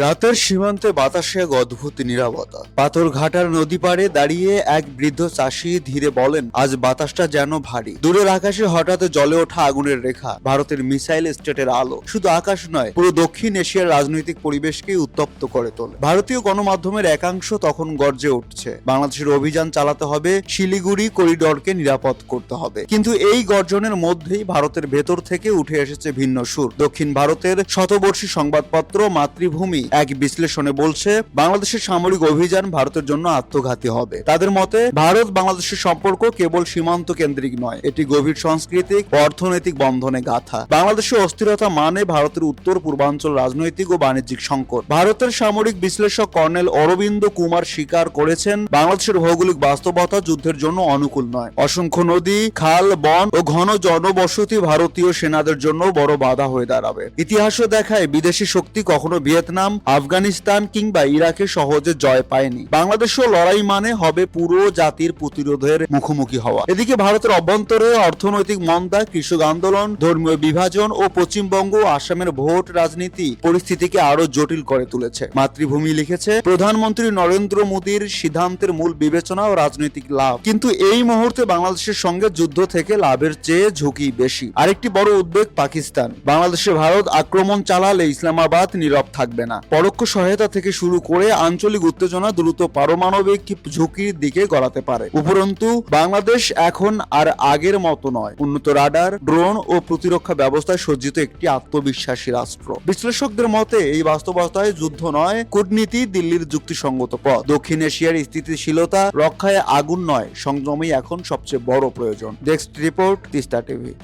রাতের সীমান্তে বাতাসে এক অদ্ভুত নিরাপত্তা পাথর ঘাটার নদী পাড়ে দাঁড়িয়ে এক বৃদ্ধ চাষি ধীরে বলেন, আজ বাতাসটা যেন ভারী। দূরের আকাশে হঠাৎ জলে ওঠা আগুনের রেখা ভারতের মিসাইল স্টেটের আলো। শুধু আকাশ নয়, পুরো দক্ষিণ এশিয়ার রাজনৈতিক পরিবেশকেই উত্তপ্ত করে তোলে। ভারতীয় গণমাধ্যমের একাংশ তখন গর্জে উঠছে, বাংলাদেশের অভিযান চালাতে হবে, শিলিগুড়ি করিডরকে নিরাপদ করতে হবে। কিন্তু এই গর্জনের মধ্যেই ভারতের ভেতর থেকে উঠে এসেছে ভিন্ন সুর। দক্ষিণ ভারতের শতবর্ষী সংবাদপত্র মাতৃভূমি এক বিশ্লেষণে বলছে, বাংলাদেশের সামরিক অভিযান ভারতের জন্য আত্মঘাতী হবে। তাদের মতে, ভারত বাংলাদেশের সম্পর্ক কেবল সীমান্ত কেন্দ্রিক নয়, এটি গভীর সাংস্কৃতিক, অর্থনৈতিক বন্ধনে গাথা। বাংলাদেশের অস্থিরতা মানে ভারতের উত্তর, পূর্বাঞ্চল রাজনৈতিক ও বাণিজ্যিক সংকট। ভারতের সামরিক বিশ্লেষক কর্নেল অরবিন্দ কুমার স্বীকার করেছেন, বাংলাদেশের ভৌগোলিক বাস্তবতা যুদ্ধের জন্য অনুকূল নয়। অসংখ্য নদী, খাল, বন ও ঘন জনবসতি ভারতীয় সেনাদের জন্য বড় বাধা হয়ে দাঁড়াবে। ইতিহাসও দেখায় বিদেশি শক্তি কখনো ভিয়েতনাম আফগানিস্তান কিংবা ইরাকে সহজে জয় পায়নি। বাংলাদেশও লড়াই মানে হবে পুরো জাতির প্রতিরোধের মুখোমুখি হওয়া। এদিকে ভারতের অভ্যন্তরে অর্থনৈতিক মন্দা, কৃষক আন্দোলন, ধর্মীয় বিভাজন ও পশ্চিমবঙ্গ আসামের ভোট রাজনীতি পরিস্থিতিকে আরও জটিল করে তুলেছে। মাতৃভূমি লিখেছে, প্রধানমন্ত্রী নরেন্দ্র মোদীর সিদ্ধান্তের মূল বিবেচনা ও রাজনৈতিক লাভ। কিন্তু এই মুহূর্তে বাংলাদেশের সঙ্গে যুদ্ধ থেকে লাভের চেয়ে ঝুঁকি বেশি। আরেকটি বড় উদ্বেগ পাকিস্তান। বাংলাদেশে ভারত আক্রমণ চালালে ইসলামাবাদ নীরব থাকবে না। পরোক্ষ সহায়তা থেকে শুরু করে আঞ্চলিক উত্তেজনা দ্রুত পারমাণবিক ঝুঁকির দিকে গড়াতে পারে। উপরন্তু, বাংলাদেশ এখন আর আগের মতো নয়। উন্নত রাডার, ড্রোন ও প্রতিরক্ষা ব্যবস্থায় সজ্জিত একটি আত্মবিশ্বাসী রাষ্ট্র। বিশ্লেষকদের মতে, এই বাস্তবতায় যুদ্ধ নয়, কূটনীতি দিল্লির যুক্তিসঙ্গত পথ। দক্ষিণ এশিয়ার স্থিতিশীলতা রক্ষায় আগুন নয়, সংযমই এখন সবচেয়ে বড় প্রয়োজন। Desk report Teesta TV.